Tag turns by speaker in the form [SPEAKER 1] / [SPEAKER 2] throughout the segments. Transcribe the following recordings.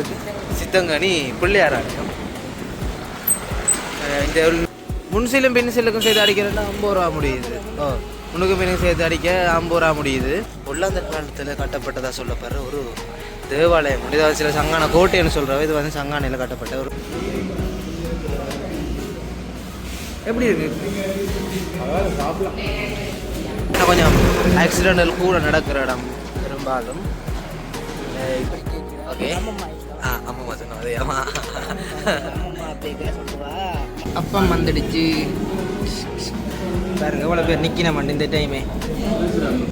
[SPEAKER 1] இருக்கு சித்தங்கனி பிள்ளையார் ஆலயம் இந்த முன்சிலும் பின் சிலுக்கும் சேர்த்து அடிக்கிறதுனா ஐம்பது ரூபா முடியுது. ஓ முனுக்கும் பின்னுக்கு சேர்த்து அடிக்க ஐம்பது ரூபா முடியுது. உள்ளாந்தர் காலத்தில் கட்டப்பட்டதாக சொல்லப்படுற ஒரு தேவாலயம். இதாவது சில சங்கான கோட்டைன்னு சொல்கிற இது வந்து சங்கானையில் கட்டப்பட்ட ஒரு எப்படி இருக்கு? இன்னும் கொஞ்சம் ஆக்சிடென்டல் கூட நடக்கிற இடம். பெரும்பாலும். ஓகே அதே ஆமா அப்பம் வந்துடுச்சு பாருங்க எவ்வளோ பேர் நிற்கின மாட்டேன் இந்த டைமே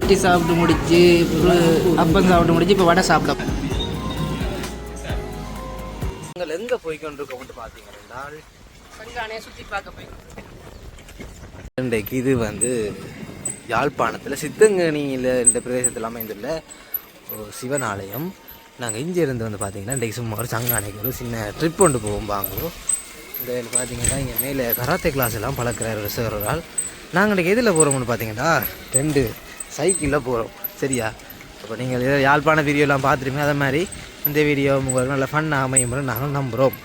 [SPEAKER 1] டீ சாப்பிட்டு முடிச்சு அப்பம் சாப்பிட்டு முடிச்சு இப்போ வடை சாப்பிட நீங்கள் எங்கே போய்க்கொண்டிருக்கோம்னு பார்த்தீங்கன்னா சுற்றி பார்க்க போய்க்கொண்டிருக்கேன் இன்றைக்கு இது வந்து யாழ்ப்பாணத்தில் சித்தங்கனியில் இந்த பிரதேசத்தில் அமைந்துள்ள ஒரு சிவன் ஆலயம் நாங்கள் இங்கே இருந்து வந்து பார்த்தீங்கன்னா இன்றைக்கு சும்மா ஒரு சங்கானைக்கு ஒரு சின்ன ட்ரிப் கொண்டு போவோம் பாங்களோ இந்த பார்த்தீங்கன்னா இங்கே மேலே கராத்தே கிளாஸ் எல்லாம் பழக்கிறார் ஒரு சார் ஒரு ஆள் நாங்கள் இன்றைக்கி எதில் போகிறோம்னு பார்த்தீங்கன்னா ரெண்டு சைக்கிளில் போகிறோம் சரியா? அப்போ நீங்கள் ஏதோ யாழ்ப்பாண வீடியோலாம் பார்த்துருப்பீங்க அதே மாதிரி இந்த வீடியோ உங்களுக்கு நல்ல ஃபன்னாக அமையும் நாங்கள் நம்புகிறோம்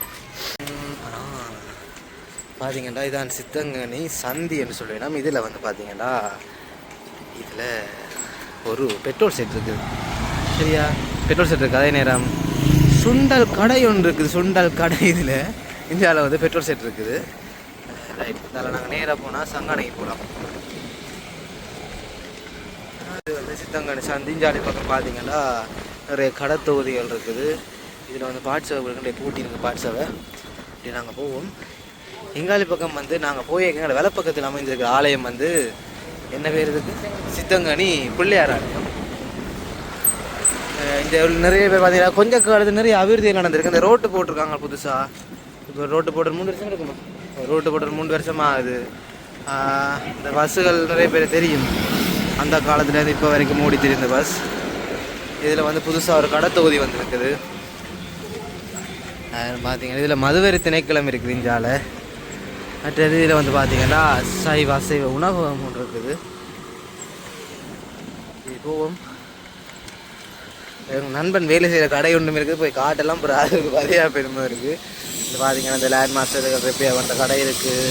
[SPEAKER 1] பார்த்தீங்கன்னா இதான் சித்தங்கனி சந்தி என்று சொல்லுவேன் இதில் வந்து பார்த்தீங்கன்னா இதில் ஒரு பெட்ரோல் செட் இருக்குது. சரியா? பெட்ரோல் செட் இருக்குது அதே நேரம். சுண்டல் கடை ஒன்று இருக்குது சுண்டல் கடை இதில். இந்தியாவில் வந்து பெட்ரோல் செட் இருக்குது. ரைட் இதில் நாங்கள் நேராக போனால் சங்கானைக்கு போகலாம் இது வந்து சித்தங்கனி சந்திஞ்சாலை பக்கம் பார்த்தீங்கன்னா நிறைய கடை தொகுதிகள் இருக்குது. இதில் வந்து பாட்சவை இருக்குது பூட்டி இருக்குது பாட்சவை இப்படி நாங்கள் போவோம். எங்காலி பக்கம் வந்து நாங்கள் போய் எங்களோட வலப்பக்கத்தில் அமைந்திருக்கிற ஆலயம் வந்து என்ன பேர் இருக்குது சித்தங்கனி பிள்ளையார் ஆலயம். இந்த நிறைய பேர் பார்த்தீங்கன்னா கொஞ்சம் காலத்து நிறைய அபிவிருத்தி நடந்திருக்கு. இந்த ரோட்டு போட்டிருக்காங்க புதுசாக இப்போ ரோட்டு போட்டு மூணு வருஷம் இருக்குமா? ரோட்டு போட்டு மூணு வருஷமாக ஆகுது. இந்த பஸ்ஸுகள் நிறைய பேர் தெரியும். அந்த காலத்துலேருந்து இப்போ வரைக்கும் மூடி தெரியும் இந்த பஸ். இதில் வந்து புதுசாக ஒரு கடை தொகுதி வந்திருக்குது. பார்த்தீங்கன்னா இதில் மதுவரி திணைக்களம் இருக்குது இந்தியாவில் மற்றது இதில் வந்து பார்த்தீங்கன்னா சைவ அசைவ உணவகம் ஒன்று இருக்குது. போவோம். நண்பன் வேலை செய்கிற கடை ஒன்றும் இருக்குது போய் காட்டெல்லாம் அதுக்கு வரையா பெருமை இருக்குது. இது பார்த்தீங்கன்னா இந்த லேண்ட் மாஸ்டர் ரிப்பேர் பண்ணுற கடை இருக்குது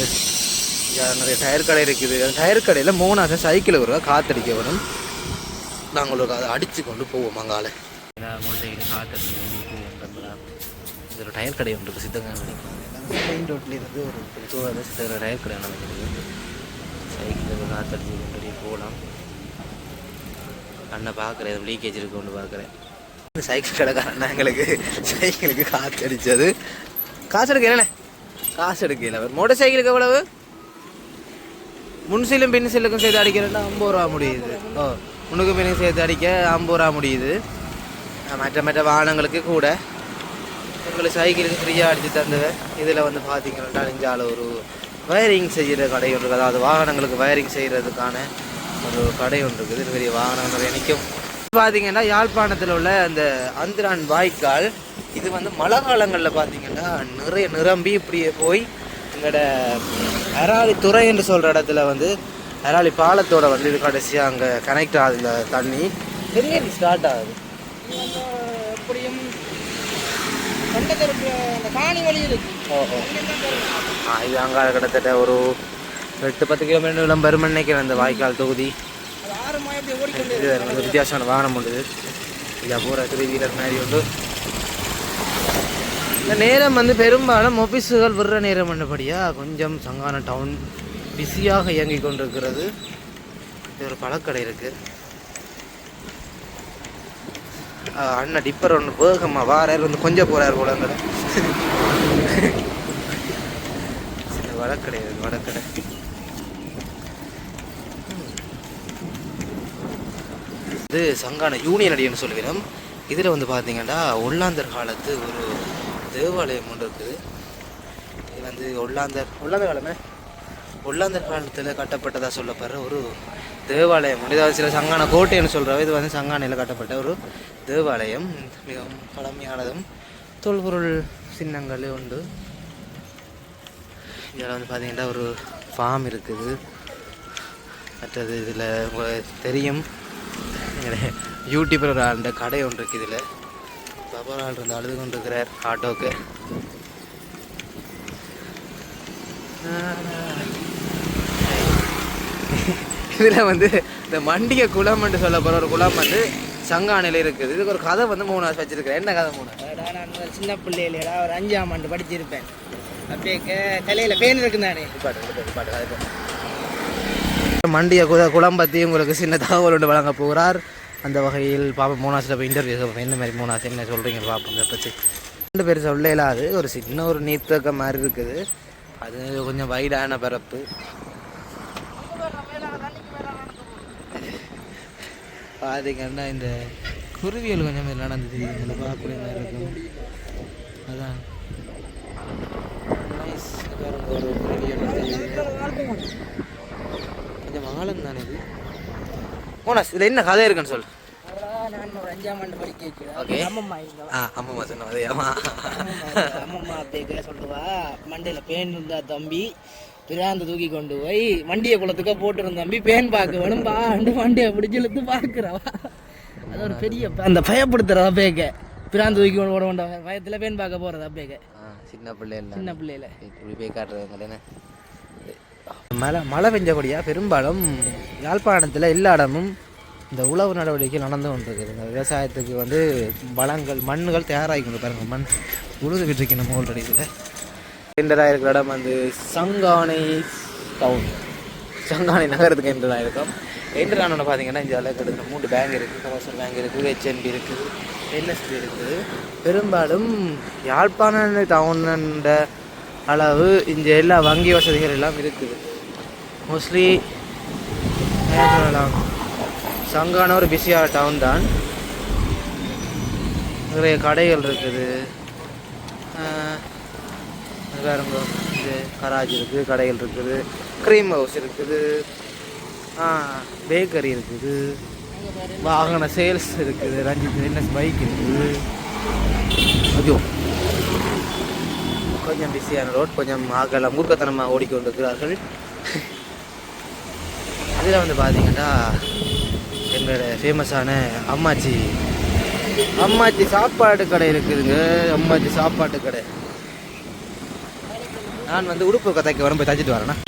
[SPEAKER 1] நிறைய டயர் கடை இருக்குது. அந்த டயர் கடையில் மூணாக சைக்கிள் வருவா காத்தடிக்க வரும் நாங்கள் ஒரு அதை அடித்து கொண்டு போவோம் அங்கால. சைக்கிள். இது ஒரு டயர் கடை ஒன்று இருக்குது சித்தங்கா மெயின் ரோட்லேயே இருந்து ஒரு சித்தகர டயர் கடை நடக்குது சைக்கிளில் காத்தடிச்சு கொண்டு போகலாம். கண்ணை பார்க்குறேன் லீக்கேஜ் இருக்கு ஒன்று பார்க்குறேன். சைக்கிள் கடைக்காரண்ணா எங்களுக்கு. சைக்கிளுக்கு காற்று அடித்தது காசு எடுக்கல காசு எடுக்க இல்லை. மோட்டர் சைக்கிளுக்கு எவ்வளவு? முன்சிலும் பின் சிலுக்கும் சேர்த்து அடிக்கிறேன்னா ஐம்பது ரூபா முடியுது. ஓ முன்னுக்கும் பின்னுக்கு சேர்த்து அடிக்க ஐம்பது ரூபா முடியுது. மற்ற மற்ற வாகனங்களுக்கு கூட. உங்களுக்கு சைக்கிளுக்கு ஃப்ரீயாக அடித்து தந்துவேன் இதில் வந்து பார்த்தீங்கன்னா நெஞ்சால ஒரு வயரிங் செய்கிற கடை ஒன்று. அதாவது வாகனங்களுக்கு வயரிங் செய்கிறதுக்கான ஒரு கடை ஒன்று இருக்குது. இது பெரிய வாகனம் நிறைய நிற்கும். பார்த்தீங்கன்னா யாழ்ப்பாணத்தில் உள்ள அந்த அந்திரான் வாய்க்கால் இது வந்து மழை காலங்களில் பார்த்தீங்கன்னா நிறைய நிரம்பி இப்படியே போய் எங்களோட அராளி துறை என்று சொல்கிற இடத்துல வந்து அராளி பாலத்தோட வந்து இது கடைசியாக அங்கே கனெக்ட் ஆகுது இந்த தண்ணி. பெரிய ஸ்டார்ட் ஆகுது.
[SPEAKER 2] எப்படியும் கண்டதற்கு அந்த காணி வழி இருக்கு.
[SPEAKER 1] ஓஹோ. ஆ இது அங்கே கிட்டத்தட்ட ஒரு எட்டு பத்து கிலோமீட்டர் இளம் பெருமன் நினைக்கிறேன் அந்த வாய்க்கால் தொகுதி. இது வித்தியாசமான வாகனம் உண்டு. இல்லை பூரா த்ரீ வீலர் மாதிரி உண்டு. இந்த நேரம் வந்து பெரும்பாலும் ஆஃபீஸுகள் விடுற நேரம் பண்ணபடியா கொஞ்சம் சங்கான டவுன் பிஸியாக இயங்கிக் கொண்டிருக்கிறது. இது ஒரு பழக்கடை இருக்குது அண்ணன் டிப்பர் ஒன்று வேகமாக வாரார் வந்து கொஞ்சம் போகிறார் போல கடை சின்ன வடக்கடை வடக்கடை இது சங்கான யூனியன் அடின்னு சொல்கிறோம். இதில் வந்து பார்த்தீங்கன்னா ஒல்லாந்தர் காலத்து ஒரு தேவாலயம் ஒன்று இருக்குது. இது வந்து ஒல்லாந்தர் ஒல்லாந்தர் காலமே? ஒல்லாந்தர் காலத்தில் கட்டப்பட்டதாக சொல்லப்படுற ஒரு தேவாலயம். உண்டு. இதாவது சில சங்கான கோட்டைன்னு சொல்கிற இது வந்து சங்கானையில் கட்டப்பட்ட ஒரு தேவாலயம். மிகவும் பழமையானதும் தொல்பொருள் சின்னங்களே உண்டு. இதில் வந்து பார்த்தீங்கன்னா ஒரு ஃபார்ம் இருக்குது. மற்றது இதில் உங்களுக்கு தெரியும். யூடியூபர் ஒரு அந்த கடை ஒன்று இருக்குது இதில். பபரால் இருந்து அழுது கொண்டிருக்கிறார் ஆட்டோக்கு. இதில் வந்து இந்த மண்டிகை குளம்னு சொல்ல போகிற ஒரு குளம் வந்து சங்கானையில் இருக்குது. இதுக்கு ஒரு கதை வந்து மூணு வருஷம் வச்சிருக்கிறேன். என்ன கதை மூணு?
[SPEAKER 2] நான் முதல்ல சின்ன பிள்ளையிலடா ஒரு அஞ்சாம் ஆண்டு படிச்சிருப்பேன். அப்படியே க- தலையில பேன் இருக்குந்தானே.
[SPEAKER 1] மண்டிய குத குளம் பற்றி உங்களுக்கு சின்ன தகவல் ஒன்று வழங்க போகிறார். அந்த வகையில் பாப்பா மூணாசில் போய் இன்டர்வியூ கேட்போம். என்ன மாதிரி மூணாசு என்ன சொல்கிறீங்க பார்ப்போம் இதை பற்றி ரெண்டு பேர் சொல்ல இல்லாது ஒரு சின்ன ஒரு நீர்த்தக்க மாதிரி இருக்குது. அது கொஞ்சம் வைடான பரப்பு. பார்த்தீங்கன்னா இந்த குருவியல் கொஞ்சம் நடந்தது. நடந்து தெரியுது பார்க்கக்கூடிய மாதிரி இருக்கும். அதான். ஒரு குருவியல் கொஞ்சம் ஆழம் தானே இது? மோனாஸ் இதில் என்ன கதை இருக்குன்னு சொல்லு.
[SPEAKER 2] நான் ஒரு அஞ்சாம் ஆண்டு படிக்க வைக்கிறேன்
[SPEAKER 1] Okay.
[SPEAKER 2] அம்மம்மா இருந்தா
[SPEAKER 1] ஆ அம்மா சொன்ன அதே ஆமா
[SPEAKER 2] அம்மம்மா பேக்க சொல்லுவா மண்டையில பேன் இருந்தா தம்பி பிராந்த தூக்கி கொண்டு போய் வண்டியை குளத்துக்க போட்டுருந்த தம்பி பேன் பார்க்க வேணும் பாண்டு வண்டியை பிடிச்சி இழுத்து பார்க்குறவா அது ஒரு பெரிய அந்த பயப்படுத்துறதா பேக்க. பிராந்த தூக்கி கொண்டு போட வேண்டாம். பயத்துல பேன் பார்க்க போறதா பேக்க.
[SPEAKER 1] சின்ன பிள்ளை இல்லை
[SPEAKER 2] சின்ன பிள்ளையில.
[SPEAKER 1] இப்படி போய் காட்டுறது என்ன? மழை மழை பெஞ்சபடியா பெரும்பாலும் யாழ்ப்பாணத்தில் எல்லா இடமும் இந்த உழவு நடவடிக்கை நடந்து கொண்டிருக்குது இந்த விவசாயத்துக்கு வந்து வளங்கள் மண்ணுகள் தயாராகி கொண்டு பாருங்க. மண் உழுதுகிட்டு இருக்கு நம்ம ஆல்ரெடி இதில். என்டராக இருக்கிற இடம் வந்து சங்கானை டவுன் சங்கானை நகரத்துக்கு என்டராக இருக்கும் என்டரானோட பார்த்தீங்கன்னா இந்த அளவுக்கு எடுக்கிற மூன்று பேங்க் இருக்குது கமர்ஷியல் பேங்க் இருக்குது ஹெச்என்பி இருக்குது என்எஸ்பி இருக்குது பெரும்பாலும் யாழ்ப்பாண டவுனோட அளவு இந்த எல்லா வங்கி வசதிகள் எல்லாம் இருக்குது. மோஸ்ட்லி சொல்லலாம்? சங்கான ஒரு பிஸியான டவுன் தான். நிறைய கடைகள் இருக்குது. ஆஹ் இது கராஜ் இருக்குது கடைகள் இருக்குது. க்ரீம் ஹவுஸ் இருக்குது. பேக்கரி இருக்குது. வாகன சேல்ஸ் இருக்குது. ரஞ்சித் என்ன பைக் இருக்குது? ஐயோ. கொஞ்சம் பிஸியான ரோட் கொஞ்சம் ஆகலாம் மூர்க்கத்தனமாக ஓடிக்கொண்டிருக்கிறார்கள். இதில் வந்து பார்த்தீங்கன்னா எங்களோட ஃபேமஸான அம்மாச்சி. அம்மாச்சி சாப்பாட்டு கடை இருக்குதுங்க. அம்மாச்சி சாப்பாட்டு கடை. நான் வந்து உடுப்பு கதைக்கு வரும் போய் தச்சிட்டு வரேன்னா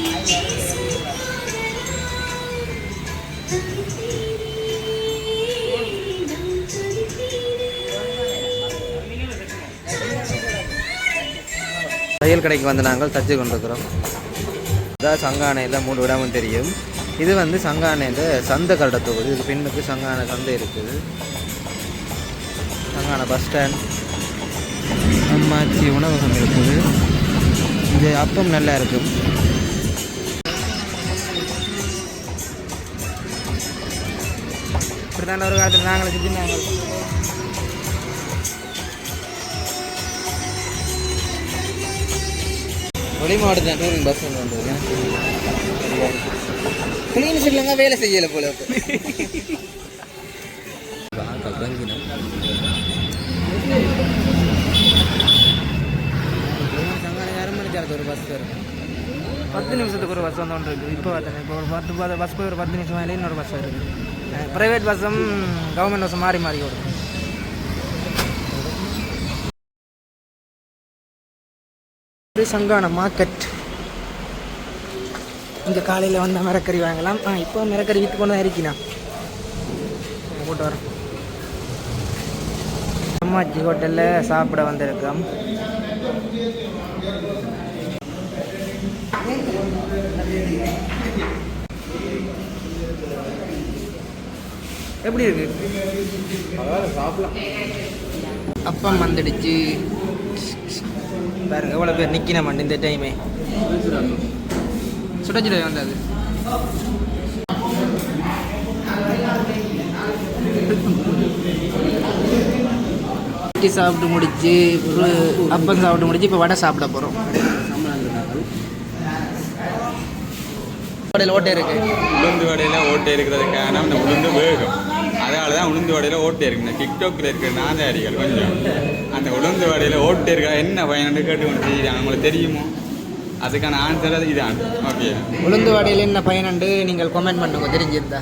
[SPEAKER 1] தையல் கடைக்கு வந்து நாங்கள் தச்சு கொண்டிருக்கிறோம். இதான் சங்கானையில் மூணு விடாமல் தெரியும். இது வந்து சங்கானையில் சந்தை கரட தொகுதி. இது பின்னுக்கு சங்கான சந்தை இருக்குது. சங்கான பஸ் ஸ்டாண்ட் அம்மாச்சி உணவகம் இருக்குது. இது அப்பம் நல்லா இருக்கும்.
[SPEAKER 2] இப்படி தான் ஒரு காலத்தில் நாங்களே செஞ்சு நாங்கள்
[SPEAKER 1] வெளி மாவட்டத்தில் டூரிங் பஸ் ஒன்று வந்தது.
[SPEAKER 2] கிளீன் இல்லைங்க வேலை செய்யலை போல
[SPEAKER 1] ஒரு பஸ் வரும்
[SPEAKER 2] பத்து நிமிஷத்துக்கு ஒரு பஸ் வந்து ஒன்று இருக்குது. இப்போ பார்த்தேன். இப்போ ஒரு பத்து பஸ் போய் ஒரு பத்து நிமிஷம் மேலே இன்னொரு பஸ் வருது. ப்ரைவேட் பஸ்ஸும் கவர்மெண்ட் பஸ்ஸும் மாறி மாறி ஓடும் இது சங்கான மார்க்கெட். இங்கே காலையில் வந்த மிரக்கறி வாங்கலாம். ஆ இப்போ மிரக்கறி விற்று கொண்டு தான் இருக்கீண்ணா போட்டு வரேன். அம்மாச்சி ஹோட்டலில் சாப்பிட வந்திருக்கோம். எப்படி இருக்கு? அப்பம் வந்துடுச்சு. பாருங்க எவ்வளோ பேர் நிற்கின இந்த டைமே சுட சுட வந்தது சாப்பிட்டு முடிச்சு ஒரு அப்பம் சாப்பிட்டு முடிச்சு இப்போ வடை சாப்பிட போகிறோம் வடையில் ஓட்டை இருக்கு.
[SPEAKER 3] உளுந்து வடையில் ஓட்டை இருக்கிறதுக்கான காரணம் இந்த உளுந்து வேகம். தான் உளுந்து வடையில் ஓட்டை இருக்கு இந்த டிக்டாக்ல இருக்கிற நாதாரிகள் கொஞ்சம். அந்த உளுந்து வடையில் ஓட்டை இருக்கா என்ன பயனு கேட்டு கொண்டு செய்கிறாங்க உங்களுக்கு தெரியுமோ? அதுக்கான ஆன்சர் அது இதான். ஓகே
[SPEAKER 2] உளுந்து வடையில் என்ன பயனுண்டு? நீங்கள் கமெண்ட் பண்ணுங்க தெரிஞ்சிருந்தா.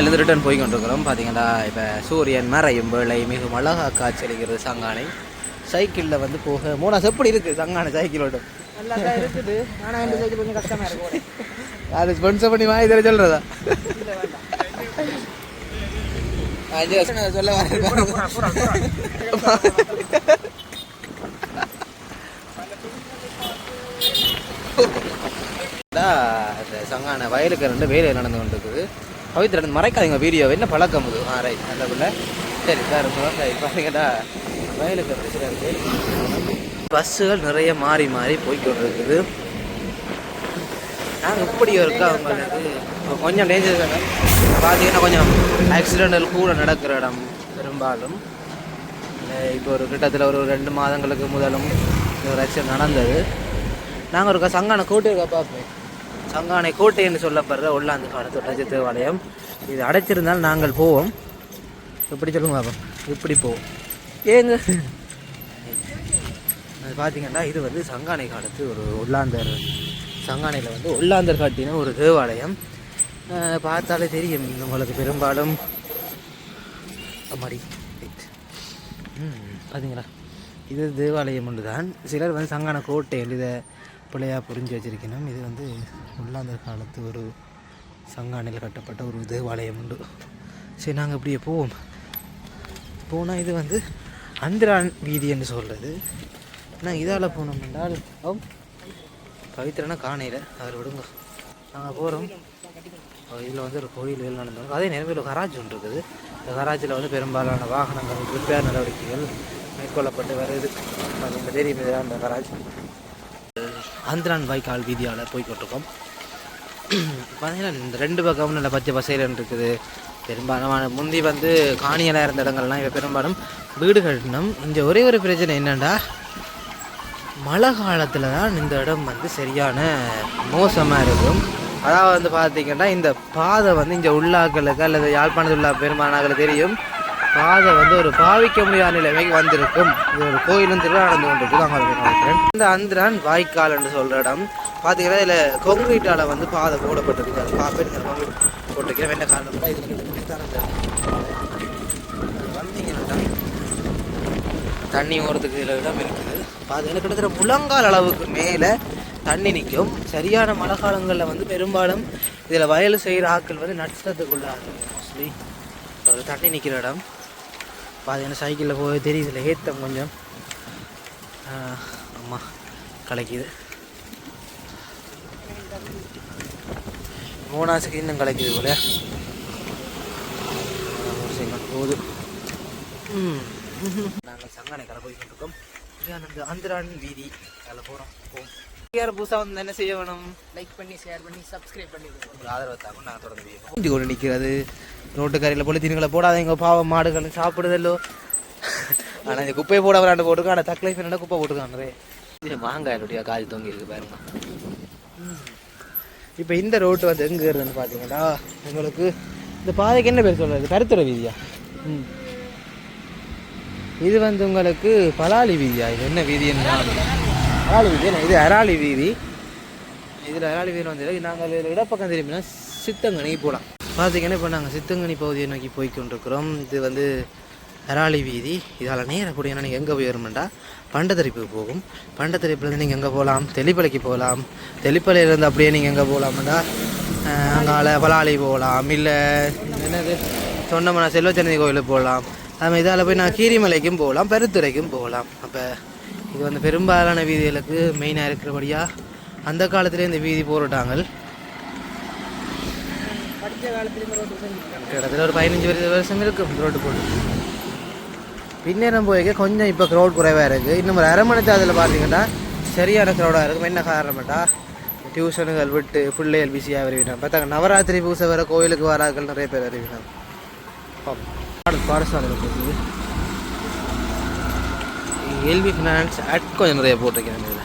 [SPEAKER 1] இருந்து ரிட்டர்ன் போய் கொண்டிருக்கிறோம். பார்த்தீங்கன்னா இப்போ சூரியன் மறையும் வேளை மிகவும் அழகாக காட்சியளிக்கிறது சங்கானை. சைக்கிளில் வந்து போக மூணாஸ் எப்படி இருக்குது சங்கானை சைக்கிளோட
[SPEAKER 2] நல்லா தான் இருக்குது. ஆனால் இந்த சைக்கிள் கொஞ்சம் கஷ்டமாக இருக்கும்
[SPEAKER 1] அது ஸ்பான்சர் பண்ணி வாங்கி தர சொல்கிறதா சொல்ல சங்கான வயலுக்கு ரெண்டு வேலை நடந்து கொண்டிருக்குது. பவித்ரா மறைக்காதீங்க வீடியோ என்ன பழக்கம் இது? ஆ ரைட் நல்ல பிள்ளை. சரி சார் பார்த்தீங்கடா வயலுக்கு பஸ்ஸுகள் நிறைய மாறி மாறி போய்கொண்டிருக்குது நாங்கள் இப்படி இருக்கா அவங்களுக்கு கொஞ்சம் டேஞ்சர் தானே. பார்த்தீங்கன்னா கொஞ்சம் ஆக்சிடென்டல் கூட நடக்கிற இடம் பெரும்பாலும். இப்போ ஒரு கிட்டத்தில் ஒரு ரெண்டு மாதங்களுக்கு முதலும் ஒரு ஆக்சிடென்ட் நடந்தது. நாங்கள் ஒரு சங்கான கோட்டை இருக்கா பார்ப்போம் சங்கானை கோட்டைன்னு சொல்லப்படுற உள்ளாந்து காலத்து ரஜ தேவாலயம். இது அடைச்சிருந்தால் நாங்கள் போவோம். இப்படி சொல்லுங்க பாப்போம்? இப்படி போவோம். ஏங்க? அது பார்த்தீங்கன்னா இது வந்து சங்கானை காலத்து ஒரு உள்ளாந்தர் சங்கானையில் வந்து உள்ளாந்தர் காட்டின ஒரு தேவாலயம். பார்த்தாலே தெரியும் உங்களுக்கு பெரும்பாலும். அம்மாடி. பார்த்தீங்களா இது தேவாலயம் ஒன்று தான் சிலர் வந்து சங்கான கோட்டை இதை பிள்ளையாக புரிஞ்சு வச்சிருக்கணும். இது வந்து உள்ளாந்தர் காலத்து ஒரு சங்கானையில் கட்டப்பட்ட ஒரு தேவாலயம் உண்டு. சரி நாங்கள் இப்படியே போவோம். போனால் இது வந்து அந்திரான் வீதி என்று சொல்கிறது ஆனால் இதால் போனோம் என்றால் ஓ பவித்திரனா காணையில். அவர் விடுங்க. நாங்கள் போகிறோம் இதில் வந்து ஒரு கோயில் வேலை நடந்தோம் அதே நேரத்தில் ஒரு கராஜ் ஒன்று இருக்குது. இந்த கராஜில் வந்து பெரும்பாலான வாகனங்கள் ரிப்பேர் நடவடிக்கைகள் மேற்கொள்ளப்பட்டு வருது. அது உங்களுக்கு தெரியும் அந்த கராஜ் ஆந்திரான் வாய்க்கால் வீதியால் போய்கொண்டிருக்கோம் பார்த்தீங்கன்னா இந்த ரெண்டு பக்கமும் நல்ல பச்சை பசையில் இருக்குது. பெரும்பாலான முந்தி வந்து காணியெல்லாம் இருந்த இடங்கள்லாம் இப்போ பெரும்பாலும் வீடு கட்டணும் இங்கே ஒரே ஒரு பிரச்சனை என்னென்னா மழை காலத்தில் தான் இந்த இடம் வந்து சரியான மோசமாக இருக்கும். அதாவது வந்து பார்த்திங்கன்னா இந்த பாதை வந்து இங்கே உள்ளாக்களுக்கு அல்லது யாழ்ப்பாணத்தில் உள்ள பெரும்பாலானங்களுக்கு தெரியும். பாதை வந்து ஒரு பாவிக்க முடியாத நிலைமைக்கு வந்திருக்கும். இது ஒரு கோயிலும் திருவிழா நடந்து கொண்டிருக்கு நினைக்கிறேன் இந்த அந்திரான் வாய்க்கால் என்று சொல்கிற இடம். பார்த்தீங்கன்னா இதில் கொங்கிரீட்டால் வந்து பாதை போடப்பட்டிருக்கு. அது பார்ப்பேன் போட்டிருக்கிறேன். என்ன காரணம் இது வந்தீங்கன்னா தண்ணி ஓரத்துக்கு இதில் இடம் இருக்குது. பார்த்தீங்கன்னா கிட்டத்தட்ட முழங்கால் அளவுக்கு மேலே தண்ணி நிற்கும் சரியான மழை காலங்களில் வந்து பெரும்பாலும் இதில் வயல் செய்கிற ஆட்கள் வந்து நஷ்டத்துக்குள்ளாங்க மோஸ்ட்லி ஒரு தண்ணி நிற்கிற இடம். பார்த்தீங்கன்னா சைக்கிளில் போய் தெரியுது இதில் ஏத்தம் கொஞ்சம். ஆமாம் கலைக்குது. மூணாசுக்கு இன்னும் கலைக்குது போல. போகுது. ம். நாங்கள் சங்கனை கடை போய் கொண்டிருக்கோம் இது அந்த அந்திரான் வீதி. அதில் போகிறோம் யார் புதுசாக வந்து என்ன செய்ய வேணும்?
[SPEAKER 2] லைக் பண்ணி ஷேர் பண்ணி சப்ஸ்கிரைப் பண்ணி
[SPEAKER 1] ஒரு ஆதரவு தாங்க நாங்கள் தொடர்ந்து வீடியோ கொண்டு நிற்கிறது ரோட்டு கரையில் பொலித்தீன்களை போடாதீங்க பாவம் மாடுகள் சாப்பிடுதல்லோ. ஆனால் இந்த குப்பையை போட விளாண்டு போட்டுருக்கோம் ஆனால் தக்கலை என்ன குப்பை போட்டுருக்காங்க இது மாங்காய் என்னுடைய கால் தொங்கி இருக்கு பாருங்க. இப்போ இந்த ரோட்டு வந்து எங்கே இருக்குதுன்னு பார்த்தீங்கன்னா உங்களுக்கு இந்த பாதைக்கு என்ன பேர் சொல்கிறது கருத்துறை வீதியா? ம். இது வந்து உங்களுக்கு பலாலி வீதியா? இது என்ன வீதி என்ன? இது அராளி வீதி. இதில் அராளி வீதி வந்து நாங்கள் இதில் இடப்பக்கம் திரும்பினா சித்தங்கனி போகலாம் பார்த்தீங்கன்னா இப்போ நாங்கள் சித்தங்கனி பகுதியை நோக்கி போய் கொண்டிருக்கிறோம் இது வந்து அராளி வீதி. இதால் நேராக நீங்கள் எங்கே போய் வருமெண்டா? பண்டத்தரிப்புக்கு போகும். பண்டத்தரிப்புலேருந்து நீங்கள் எங்கே போகலாம் தெளிப்பலைக்கு போகலாம் தெளிப்பலையிலேருந்து அப்படியே நீங்கள் எங்கே போகலாம்டா அங்கால பலாலி போகலாம் இல்லை என்னது? சொன்னோம்னா செல்வச்சந்தி கோயிலுக்கு போகலாம் நம்ம இதால் போய் நான் கீரிமலைக்கும் போகலாம் பெருத்துறைக்கும் போகலாம். அப்போ இது வந்து பெரும்பாலான வீதிகளுக்கு மெயினாக இருக்கிறபடியாக அந்த காலத்திலே இந்த வீதி போராட்டாங்க
[SPEAKER 2] படித்த
[SPEAKER 1] கிட்டத்தட்ட ஒரு பதினஞ்சு வருஷம் வருஷம் இருக்கும் ரோட்டு போட்டு. பின்னேறம் போய்க்க கொஞ்சம் இப்போ க்ரௌட் குறைவாக இருக்குது இன்னும் ஒரு அரை மணி அதில் பார்த்தீங்கன்னா சரியான க்ரௌடாக இருக்கும். என்ன காரணம்ட்டா டியூஷனுகள் விட்டு பிள்ளைகள் பிஸியாக வருவினா பார்த்தாங்க நவராத்திரி பூசை வர கோயிலுக்கு வரார்கள் நிறைய பேர் வருவினாங்க பாடசாலையில் போகுது எல்வி ஃபினான்ஸ் அட் கொஞ்சம் நிறைய போட்டிருக்கேன்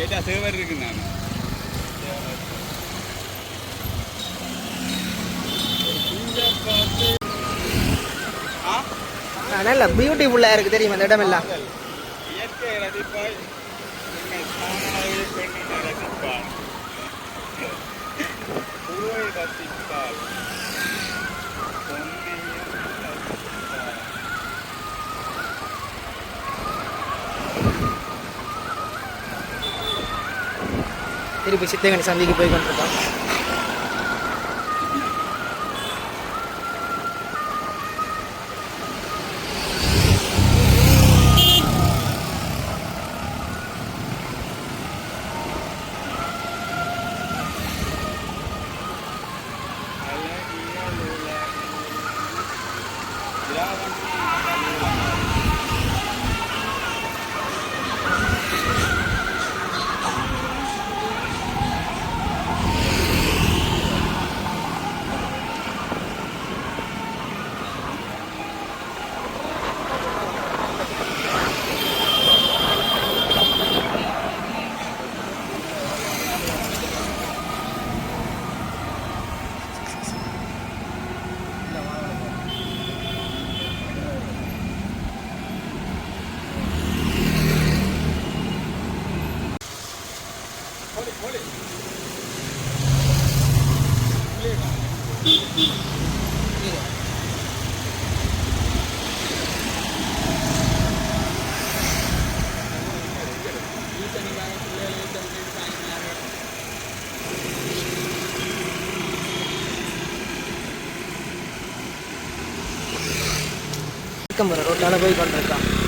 [SPEAKER 1] இதில்
[SPEAKER 3] கேட்டா சேவர் இருக்கு நான்.
[SPEAKER 2] நல்ல பியூட்டிஃபுல்லாக இருக்குது தெரியுமா இந்த இடமெல்லாம்?
[SPEAKER 3] இயற்கை ரசிப்பாய். என்னை தானாகவே
[SPEAKER 2] திருப்பி சித்தங்கனி சந்தைக்கு போய் கொண்டிருக்கோம். ரோட்டால் போய் கொண்டிருக்கான்